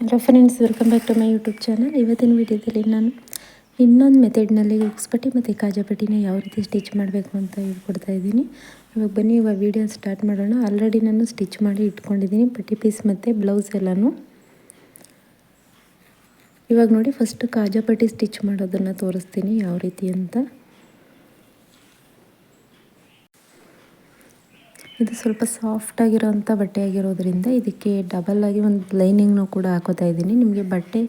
Hello friends welcome back to my YouTube channel ಇವತ್ತಿನ ವಿಡಿಯೋದಲ್ಲಿ ನಾನು ಇನ್ನೊಂದು ಮೆಥಡ್ನಲ್ಲಿ ಉಕ್ಸ್ಪಟ್ಟಿ ಮತ್ತು ಕಾಜಾಪಟ್ಟಿನ ಯಾವ ರೀತಿ ಸ್ಟಿಚ್ ಮಾಡಬೇಕು ಅಂತ ಹೇಳ್ಕೊಡ್ತಾ ಇದ್ದೀನಿ. ಇವಾಗ ಬನ್ನಿ, ಇವಾಗ ವಿಡಿಯೋ ಸ್ಟಾರ್ಟ್ ಮಾಡೋಣ. ಆಲ್ರೆಡಿ ನಾನು ಸ್ಟಿಚ್ ಮಾಡಿ ಇಟ್ಕೊಂಡಿದ್ದೀನಿ. ಪಟ್ಟಿ ಪೀಸ್ ಮತ್ತು ಬ್ಲೌಸ್ ಎಲ್ಲನೂ. ಇವಾಗ ನೋಡಿ ಫಸ್ಟ್ ಕಾಜಾಪಟ್ಟಿ ಸ್ಟಿಚ್ ಮಾಡೋದನ್ನು ತೋರಿಸ್ತೀನಿ ಯಾವ ರೀತಿ ಅಂತ. ಇದು ಸ್ವಲ್ಪ ಸಾಫ್ಟ್ ಆಗಿರೋಂಥ ಬಟ್ಟೆ ಆಗಿರೋದ್ರಿಂದ ಇದಕ್ಕೆ ಡಬಲ್ ಆಗಿ ಒಂದು ಲೈನಿಂಗ್ನು ಕೂಡ ಹಾಕೋತಾ ಇದ್ದೀನಿ. ನಿಮಗೆ ಬಟ್ಟೆ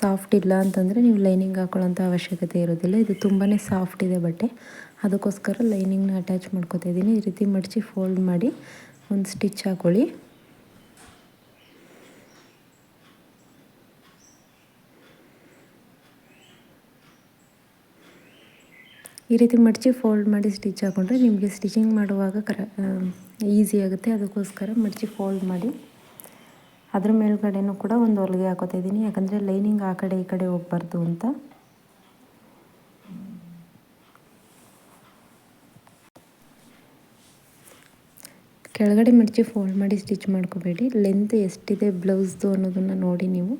ಸಾಫ್ಟ್ ಇಲ್ಲ ಅಂತಂದರೆ ನೀವು ಲೈನಿಂಗ್ ಹಾಕೊಳ್ಳೋಂಥ ಅವಶ್ಯಕತೆ ಇರೋದಿಲ್ಲ. ಇದು ತುಂಬಾ ಸಾಫ್ಟ್ ಇದೆ ಬಟ್ಟೆ. ಅದಕ್ಕೋಸ್ಕರ ಲೈನಿಂಗ್ನ ಅಟ್ಯಾಚ್ ಮಾಡ್ಕೋತಾ ಇದ್ದೀನಿ. ಈ ರೀತಿ ಮಡಚಿ ಫೋಲ್ಡ್ ಮಾಡಿ ಒಂದು ಸ್ಟಿಚ್ ಹಾಕೊಳ್ಳಿ. ಈ ರೀತಿ ಮಡಚಿ ಫೋಲ್ಡ್ ಮಾಡಿ ಸ್ಟಿಚ್ ಹಾಕೊಂಡ್ರೆ ನಿಮಗೆ ಸ್ಟಿಚಿಂಗ್ ಮಾಡುವಾಗ ಕರ ಈಸಿ ಆಗುತ್ತೆ. ಅದಕ್ಕೋಸ್ಕರ ಮಡಚಿ ಫೋಲ್ಡ್ ಮಾಡಿ ಅದ್ರ ಮೇಲ್ಗಡೆನೂ ಕೂಡ ಒಂದು ಹೊಲಿಗೆ ಹಾಕೋತಾ ಇದ್ದೀನಿ. ಯಾಕಂದರೆ ಲೈನಿಂಗ್ ಆ ಕಡೆ ಈ ಕಡೆ ಹೋಗ್ಬಾರ್ದು ಅಂತ. ಕೆಳಗಡೆ ಮಡಚಿ ಫೋಲ್ಡ್ ಮಾಡಿ ಸ್ಟಿಚ್ ಮಾಡ್ಕೋಬೇಡಿ. ಲೆಂತ್ ಎಷ್ಟಿದೆ ಬ್ಲೌಸ್ದು ಅನ್ನೋದನ್ನು ನೋಡಿ ನೀವು.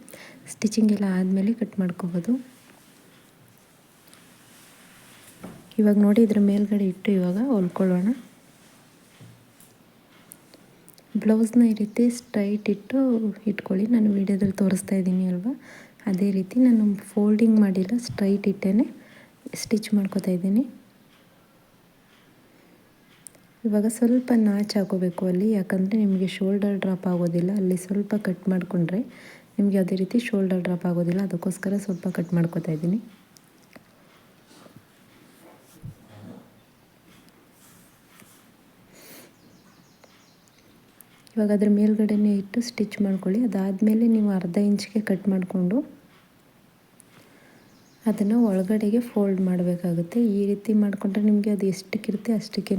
ಸ್ಟಿಚಿಂಗ್ ಎಲ್ಲ ಆದಮೇಲೆ ಕಟ್ ಮಾಡ್ಕೋಬೋದು. ಇವಾಗ ನೋಡಿ ಇದ್ರ ಮೇಲ್ಗಡೆ ಇಟ್ಟು ಇವಾಗ ಹೊಲ್ಕೊಳ್ಳೋಣ. ಬ್ಲೌಸ್ನ ಈ ರೀತಿ ಸ್ಟ್ರೈಟ್ ಇಟ್ಟು ಇಟ್ಕೊಳ್ಳಿ. ನಾನು ವೀಡಿಯೋದಲ್ಲಿ ತೋರಿಸ್ತಾ ಇದ್ದೀನಿ ಅಲ್ವಾ? ಅದೇ ರೀತಿ ನಾನು ಫೋಲ್ಡಿಂಗ್ ಮಾಡಿಲ್ಲ ಸ್ಟ್ರೈಟ್ ಇಟ್ಟೇ ಸ್ಟಿಚ್ ಮಾಡ್ಕೋತಾ ಇದ್ದೀನಿ. ಇವಾಗ ಸ್ವಲ್ಪ ನಾಚ್ ಹಾಕೋಬೇಕು ಅಲ್ಲಿ. ಯಾಕಂದರೆ ನಿಮಗೆ ಶೋಲ್ಡರ್ ಡ್ರಾಪ್ ಆಗೋದಿಲ್ಲ. ಅಲ್ಲಿ ಸ್ವಲ್ಪ ಕಟ್ ಮಾಡಿಕೊಂಡ್ರೆ ನಿಮಗೆ ಯಾವುದೇ ರೀತಿ ಶೋಲ್ಡರ್ ಡ್ರಾಪ್ ಆಗೋದಿಲ್ಲ. ಅದಕ್ಕೋಸ್ಕರ ಸ್ವಲ್ಪ ಕಟ್ ಮಾಡ್ಕೋತಾ ಇದ್ದೀನಿ. ಇವಾಗ ಅದ್ರ ಮೇಲ್ಗಡೆನೇ ಇಟ್ಟು ಸ್ಟಿಚ್ ಮಾಡ್ಕೊಳ್ಳಿ. ಅದಾದಮೇಲೆ ನೀವು ಅರ್ಧ ಇಂಚಿಗೆ ಕಟ್ ಮಾಡಿಕೊಂಡು ಅದನ್ನು ಒಳಗಡೆಗೆ ಫೋಲ್ಡ್ ಮಾಡಬೇಕಾಗುತ್ತೆ. ಈ ರೀತಿ ಮಾಡಿಕೊಂಡ್ರೆ ನಿಮಗೆ ಅದು ಎಷ್ಟಕ್ಕಿರುತ್ತೆ ಅಷ್ಟಕ್ಕೇ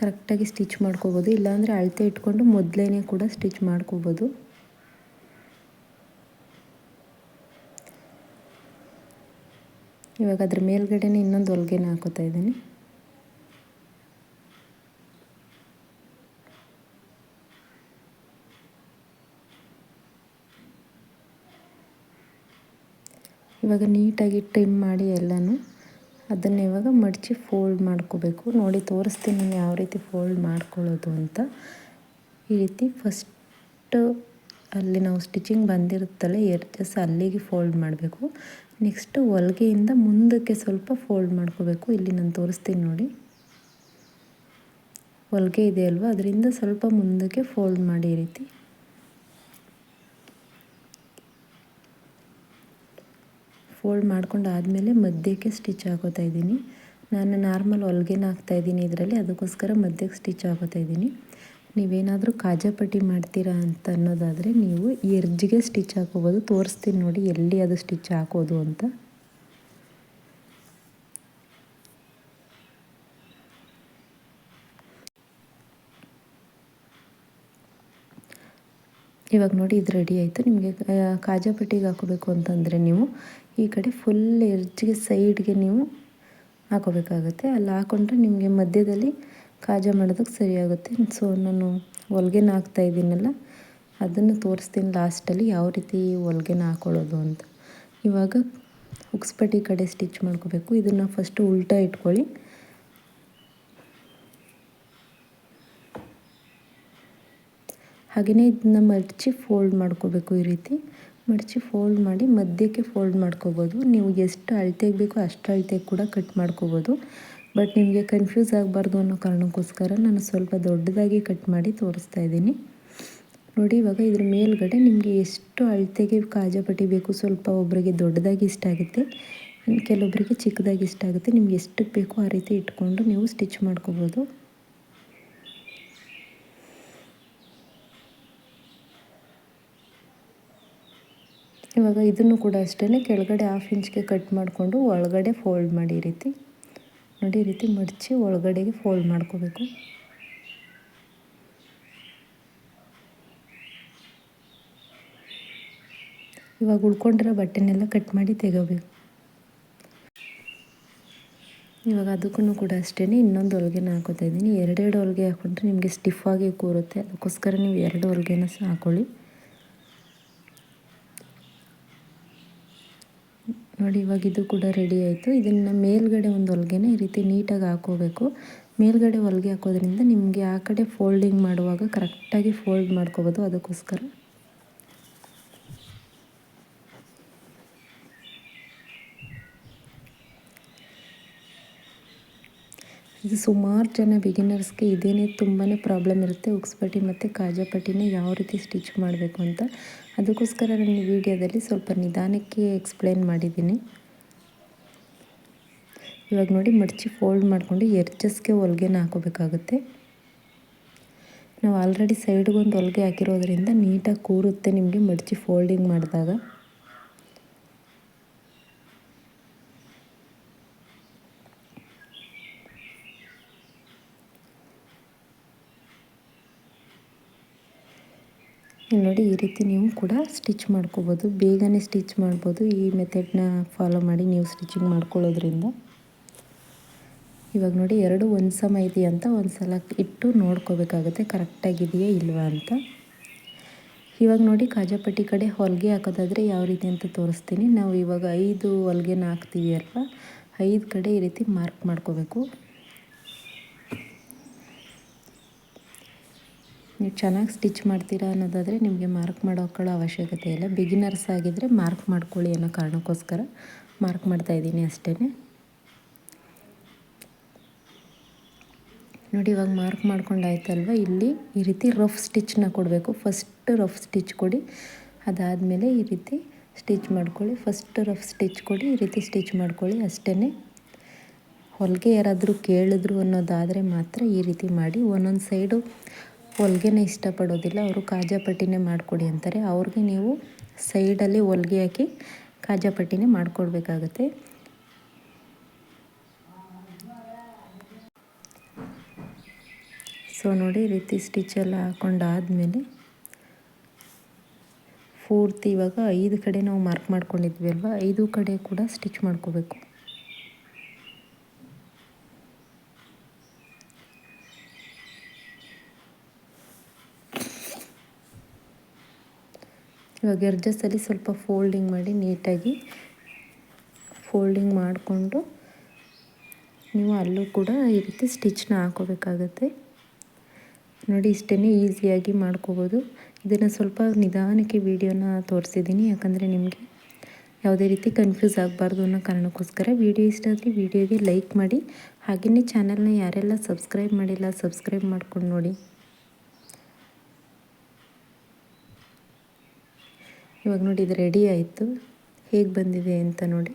ಕರೆಕ್ಟಾಗಿ ಸ್ಟಿಚ್ ಮಾಡ್ಕೋಬೋದು. ಇಲ್ಲಾಂದರೆ ಅಳತೆ ಇಟ್ಕೊಂಡು ಮೊದಲೇ ಕೂಡ ಸ್ಟಿಚ್ ಮಾಡ್ಕೋಬೋದು. ಇವಾಗ ಅದ್ರ ಮೇಲ್ಗಡೆನೇ ಇನ್ನೊಂದು ಹೊಲ್ಗೆನ ಹಾಕೋತಾ ಇದ್ದೀನಿ. ಇವಾಗ ನೀಟಾಗಿ ಟ್ರಿಮ್ ಮಾಡಿ ಎಲ್ಲನೂ ಅದನ್ನು ಇವಾಗ ಮಡಚಿ ಫೋಲ್ಡ್ ಮಾಡ್ಕೋಬೇಕು. ನೋಡಿ ತೋರಿಸ್ತೀನಿ ನಾನು ಯಾವ ರೀತಿ ಫೋಲ್ಡ್ ಮಾಡ್ಕೊಳ್ಳೋದು ಅಂತ. ಈ ರೀತಿ ಫಸ್ಟು ಅಲ್ಲಿ ನಾವು ಸ್ಟಿಚಿಂಗ್ ಬಂದಿರುತ್ತಲ್ಲ ಎಡ್ಜಸ್ ಅಲ್ಲಿಗೆ ಫೋಲ್ಡ್ ಮಾಡಬೇಕು. ನೆಕ್ಸ್ಟು ಹೊಲಿಗೆಯಿಂದ ಮುಂದಕ್ಕೆ ಸ್ವಲ್ಪ ಫೋಲ್ಡ್ ಮಾಡ್ಕೋಬೇಕು. ಇಲ್ಲಿ ನಾನು ತೋರಿಸ್ತೀನಿ ನೋಡಿ. ಹೊಲಿಗೆ ಇದೆ ಅಲ್ವಾ? ಅದರಿಂದ ಸ್ವಲ್ಪ ಮುಂದಕ್ಕೆ ಫೋಲ್ಡ್ ಮಾಡಿ ಈ ರೀತಿ. ಫೋಲ್ಡ್ ಮಾಡ್ಕೊಂಡು ಆದಮೇಲೆ ಮಧ್ಯಕ್ಕೆ ಸ್ಟಿಚ್ ಹಾಕೋತಾ ಇದ್ದೀನಿ. ನಾನು ನಾರ್ಮಲ್ ಹೊಲ್ಗೆನ ಹಾಕ್ತಾಯಿದ್ದೀನಿ ಇದರಲ್ಲಿ, ಅದಕ್ಕೋಸ್ಕರ ಮಧ್ಯಕ್ಕೆ ಸ್ಟಿಚ್ ಹಾಕೋತಾ ಇದ್ದೀನಿ. ನೀವೇನಾದರೂ ಕಾಜಾಪಟ್ಟಿ ಮಾಡ್ತೀರಾ ಅಂತ ಅನ್ನೋದಾದರೆ ನೀವು ಎರ್ಜಿಗೆ ಸ್ಟಿಚ್ ಹಾಕೋಬೋದು. ತೋರಿಸ್ತೀನಿ ನೋಡಿ ಎಲ್ಲಿ ಅದು ಸ್ಟಿಚ್ ಹಾಕೋದು ಅಂತ. ಇವಾಗ ನೋಡಿ ಇದು ರೆಡಿ ಆಯಿತು. ನಿಮಗೆ ಕಾಜಾಪಟ್ಟಿಗೆ ಹಾಕೋಬೇಕು ಅಂತಂದರೆ ನೀವು ಈ ಕಡೆ ಫುಲ್ ಎರ್ಜ್ಗೆ ಸೈಡ್ಗೆ ನೀವು ಹಾಕೋಬೇಕಾಗುತ್ತೆ ಅಲ್ಲಿ ಹಾಕ್ಕೊಂಡ್ರೆ ನಿಮಗೆ ಮಧ್ಯದಲ್ಲಿ ಕಾಜಾ ಮಾಡೋದಕ್ಕೆ ಸರಿಯಾಗುತ್ತೆ. ಸೊ ನಾನು ಹೊಲ್ಗೆನ ಹಾಕ್ತಾ ಇದ್ದೀನಲ್ಲ, ಅದನ್ನು ತೋರಿಸ್ತೀನಿ ಲಾಸ್ಟಲ್ಲಿ ಯಾವ ರೀತಿ ಹೊಲ್ಗೆನ ಹಾಕೊಳ್ಳೋದು ಅಂತ. ಇವಾಗ ಉಕ್ಸ್ಪಟ್ಟಿ ಕಡೆ ಸ್ಟಿಚ್ ಮಾಡ್ಕೋಬೇಕು. ಇದನ್ನು ಫಸ್ಟು ಉಲ್ಟಾ ಇಟ್ಕೊಳ್ಳಿ. ಹಾಗೆಯೇ ಇದನ್ನ ಮಡಚಿ ಫೋಲ್ಡ್ ಮಾಡ್ಕೋಬೇಕು ಈ ರೀತಿ. ಮಡಚಿ ಫೋಲ್ಡ್ ಮಾಡಿ ಮಧ್ಯಕ್ಕೆ ಫೋಲ್ಡ್ ಮಾಡ್ಕೋಬೋದು. ನೀವು ಎಷ್ಟು ಅಳತೆಗೆ ಬೇಕೋ ಅಷ್ಟು ಅಳತೆಗೆ ಕೂಡ ಕಟ್ ಮಾಡ್ಕೋಬೋದು. ಬಟ್ ನಿಮಗೆ ಕನ್ಫ್ಯೂಸ್ ಆಗಬಾರ್ದು ಅನ್ನೋ ಕಾರಣಕ್ಕೋಸ್ಕರ ನಾನು ಸ್ವಲ್ಪ ದೊಡ್ಡದಾಗಿ ಕಟ್ ಮಾಡಿ ತೋರಿಸ್ತಾ ಇದ್ದೀನಿ. ನೋಡಿ ಇವಾಗ ಇದ್ರ ಮೇಲ್ಗಡೆ ನಿಮಗೆ ಎಷ್ಟು ಅಳತೆಗೆ ಕಾಜಾಪಟ್ಟಿ ಬೇಕು ಸ್ವಲ್ಪ ಒಬ್ಬರಿಗೆ ದೊಡ್ಡದಾಗಿ ಇಷ್ಟ ಆಗುತ್ತೆ ಕೆಲವೊಬ್ಬರಿಗೆ ಚಿಕ್ಕದಾಗಿ ಇಷ್ಟ ಆಗುತ್ತೆ, ನಿಮ್ಗೆ ಎಷ್ಟಕ್ಕೆ ಬೇಕೋ ಆ ರೀತಿ ಇಟ್ಕೊಂಡು ನೀವು ಸ್ಟಿಚ್ ಮಾಡ್ಕೋಬೋದು. ಇವಾಗ ಇದನ್ನು ಕೂಡ ಅಷ್ಟೇ ಕೆಳಗಡೆ ಹಾಫ್ ಇಂಚ್ಗೆ ಕಟ್ ಮಾಡಿಕೊಂಡು ಒಳಗಡೆ ಫೋಲ್ಡ್ ಮಾಡಿ ರೀತಿ. ನೋಡಿ ರೀತಿ ಮಡಚಿ ಒಳಗಡೆಗೆ ಫೋಲ್ಡ್ ಮಾಡ್ಕೋಬೇಕು. ಇವಾಗ ಉಳ್ಕೊಂಡಿರೋ ಬಟ್ಟೆನೆಲ್ಲ ಕಟ್ ಮಾಡಿ ತೆಗೋಬೇಕು. ಇವಾಗ ಅದಕ್ಕೂ ಕೂಡ ಅಷ್ಟೇ ಇನ್ನೊಂದು ಹೊಲಿಗೆನ ಹಾಕೋತಾ ಇದ್ದೀನಿ. ಎರಡೆರಡು ಹೊಲಿಗೆ ಹಾಕೊಂಡ್ರೆ ನಿಮಗೆ ಸ್ಟಿಫ್ ಆಗಿ ಕೂರುತ್ತೆ. ಅದಕ್ಕೋಸ್ಕರ ನೀವು ಎರಡು ಹೊಲಿಗೆನ ಸಹ ಹಾಕೊಳ್ಳಿ. ನೋಡಿ, ಇವಾಗ ಇದು ಕೂಡ ರೆಡಿ ಆಯಿತು. ಇದನ್ನು ಮೇಲ್ಗಡೆ ಒಂದು ಹೊಲಿಗೆನ ಈ ರೀತಿ ನೀಟಾಗಿ ಹಾಕೋಬೇಕು. ಮೇಲ್ಗಡೆ ಹೊಲಿಗೆ ಹಾಕೋದ್ರಿಂದ ನಿಮಗೆ ಆ ಕಡೆ ಫೋಲ್ಡಿಂಗ್ ಮಾಡುವಾಗ ಕರೆಕ್ಟಾಗಿ ಫೋಲ್ಡ್ ಮಾಡ್ಕೋಬೋದು ಅದಕ್ಕೋಸ್ಕರ. ಇದು ಸುಮಾರು ಜನ ಬಿಗಿನರ್ಸ್ಗೆ ಇದೇನೇ ತುಂಬಾ ಪ್ರಾಬ್ಲಮ್ ಇರುತ್ತೆ. ಉಕ್ಸ್ಪಟ್ಟಿ ಮತ್ತು ಕಾಜಾಪಟ್ಟಿನ ಯಾವ ರೀತಿ ಸ್ಟಿಚ್ ಮಾಡಬೇಕು ಅಂತ. ಅದಕ್ಕೋಸ್ಕರ ನಾನು ವಿಡಿಯೋದಲ್ಲಿ ಸ್ವಲ್ಪ ನಿಧಾನಕ್ಕೆ ಎಕ್ಸ್ಪ್ಲೇನ್ ಮಾಡಿದ್ದೀನಿ. ಇವಾಗ ನೋಡಿ ಮಡಚಿ ಫೋಲ್ಡ್ ಮಾಡಿಕೊಂಡು ಎರ್ಜಸ್ಗೆ ಹೊಲ್ಗೆನ ಹಾಕೋಬೇಕಾಗುತ್ತೆ. ನಾವು ಆಲ್ರೆಡಿ ಸೈಡ್ಗೊಂದು ಹೊಲಿಗೆ ಹಾಕಿರೋದ್ರಿಂದ ನೀಟಾಗಿ ಕೂರುತ್ತೆ ನಿಮಗೆ ಮಡಚಿ ಫೋಲ್ಡಿಂಗ್ ಮಾಡಿದಾಗ. ನೋಡಿ ಈ ರೀತಿ ನೀವು ಕೂಡ ಸ್ಟಿಚ್ ಮಾಡ್ಕೋಬೋದು. ಬೇಗನೆ ಸ್ಟಿಚ್ ಮಾಡ್ಬೋದು. ಈ ಮೆಥಡ್ನ ಫಾಲೋ ಮಾಡಿ ನೀವು ಸ್ಟಿಚಿಂಗ್ ಮಾಡ್ಕೊಳ್ಳೋದ್ರಿಂದ. ಇವಾಗ ನೋಡಿ ಎರಡು ಒಂದು ಸಮ ಇದೆಯಂತ ಒಂದು ಸಲ ಇಟ್ಟು ನೋಡ್ಕೋಬೇಕಾಗುತ್ತೆ. ಕರೆಕ್ಟಾಗಿದೆಯಾ ಇಲ್ವಾ ಅಂತ. ಇವಾಗ ನೋಡಿ ಕಾಜಾಪಟ್ಟಿ ಕಡೆ ಹೊಲಿಗೆ ಹಾಕೋದಾದರೆ ಯಾವ ರೀತಿ ಅಂತ ತೋರಿಸ್ತೀನಿ. ನಾವು ಇವಾಗ ಐದು ಹೊಲಿಗೆನ ಹಾಕ್ತೀವಿ ಅಲ್ವಾ? ಐದು ಕಡೆ ಈ ರೀತಿ ಮಾರ್ಕ್ ಮಾಡ್ಕೋಬೇಕು. ನೀವು ಚೆನ್ನಾಗಿ ಸ್ಟಿಚ್ ಮಾಡ್ತೀರಾ ಅನ್ನೋದಾದರೆ ನಿಮಗೆ ಮಾರ್ಕ್ ಮಾಡೋಕೊಳ್ಳೋ ಅವಶ್ಯಕತೆ ಇಲ್ಲ. ಬಿಗಿನರ್ಸ್ ಆಗಿದ್ದರೆ ಮಾರ್ಕ್ ಮಾಡ್ಕೊಳ್ಳಿ ಅನ್ನೋ ಕಾರಣಕ್ಕೋಸ್ಕರ ಮಾರ್ಕ್ ಮಾಡ್ತಾ ಇದ್ದೀನಿ ಅಷ್ಟೇ ನೋಡಿ, ಇವಾಗ ಮಾರ್ಕ್ ಮಾಡ್ಕೊಂಡಾಯ್ತಲ್ವ ಇಲ್ಲಿ ಈ ರೀತಿ ರಫ್ ಸ್ಟಿಚ್ನ ಕೊಡಬೇಕು. ಫಸ್ಟ್ ರಫ್ ಸ್ಟಿಚ್ ಕೊಡಿ. ಅದಾದಮೇಲೆ ಈ ರೀತಿ ಸ್ಟಿಚ್ ಮಾಡ್ಕೊಳ್ಳಿ. ಫಸ್ಟ್ ರಫ್ ಸ್ಟಿಚ್ ಕೊಡಿ. ಈ ರೀತಿ ಸ್ಟಿಚ್ ಮಾಡ್ಕೊಳ್ಳಿ ಅಷ್ಟೇ ಹೊಲಿಗೆ ಯಾರಾದರೂ ಕೇಳಿದ್ರು ಅನ್ನೋದಾದರೆ ಮಾತ್ರ ಈ ರೀತಿ ಮಾಡಿ. ಒಂದೊಂದು ಸೈಡು ಹೊಲ್ಗೆನೇ ಇಷ್ಟಪಡೋದಿಲ್ಲ. ಅವರು ಕಾಜಾಪಟ್ಟಿನೇ ಮಾಡಿಕೊಡಿ ಅಂತಾರೆ. ಅವ್ರಿಗೆ ನೀವು ಸೈಡಲ್ಲಿ ಹೊಲ್ಗೆ ಹಾಕಿ ಕಾಜಾಪಟ್ಟಿನೇ ಮಾಡಿಕೊಡ್ಬೇಕಾಗತ್ತೆ. ಸೊ, ನೋಡಿ ಈ ರೀತಿ ಸ್ಟಿಚೆಲ್ಲ ಹಾಕೊಂಡಾದಮೇಲೆ ಪೂರ್ತಿ ಇವಾಗ ಐದು ಕಡೆ ನಾವು ಮಾರ್ಕ್ ಮಾಡ್ಕೊಂಡಿದ್ವಿ ಅಲ್ವಾ? ಐದು ಕಡೆ ಕೂಡ ಸ್ಟಿಚ್ ಮಾಡ್ಕೋಬೇಕು. ಇವಾಗ ಎರ್ಜಸ್ಸಲ್ಲಿ ಸ್ವಲ್ಪ ಫೋಲ್ಡಿಂಗ್ ಮಾಡಿ ನೀಟಾಗಿ ಫೋಲ್ಡಿಂಗ್ ಮಾಡಿಕೊಂಡು ನೀವು ಅಲ್ಲೂ ಕೂಡ ಈ ರೀತಿ ಸ್ಟಿಚ್ನ ಹಾಕೋಬೇಕಾಗತ್ತೆ. ನೋಡಿ ಇಷ್ಟೇ ಈಸಿಯಾಗಿ ಮಾಡ್ಕೋಬೋದು. ಇದನ್ನು ಸ್ವಲ್ಪ ನಿಧಾನಕ್ಕೆ ವೀಡಿಯೋನ ತೋರಿಸಿದ್ದೀನಿ. ಯಾಕಂದರೆ ನಿಮಗೆ ಯಾವುದೇ ರೀತಿ ಕನ್ಫ್ಯೂಸ್ ಆಗಬಾರ್ದು ಅನ್ನೋ ಕಾರಣಕ್ಕೋಸ್ಕರ ವೀಡಿಯೋ ಇಷ್ಟ ಆದರೆ ವೀಡಿಯೋಗೆ ಲೈಕ್ ಮಾಡಿ. ಹಾಗೆಯೇ ಚಾನಲ್ನ ಯಾರೆಲ್ಲ ಸಬ್ಸ್ಕ್ರೈಬ್ ಮಾಡಿಲ್ಲ, ಸಬ್ಸ್ಕ್ರೈಬ್ ಮಾಡ್ಕೊಂಡು ನೋಡಿ. ಇವಾಗ ನೋಡಿ ಇದು ರೆಡಿ ಆಯಿತು. ಹೇಗೆ ಬಂದಿದೆ ಅಂತ ನೋಡಿ.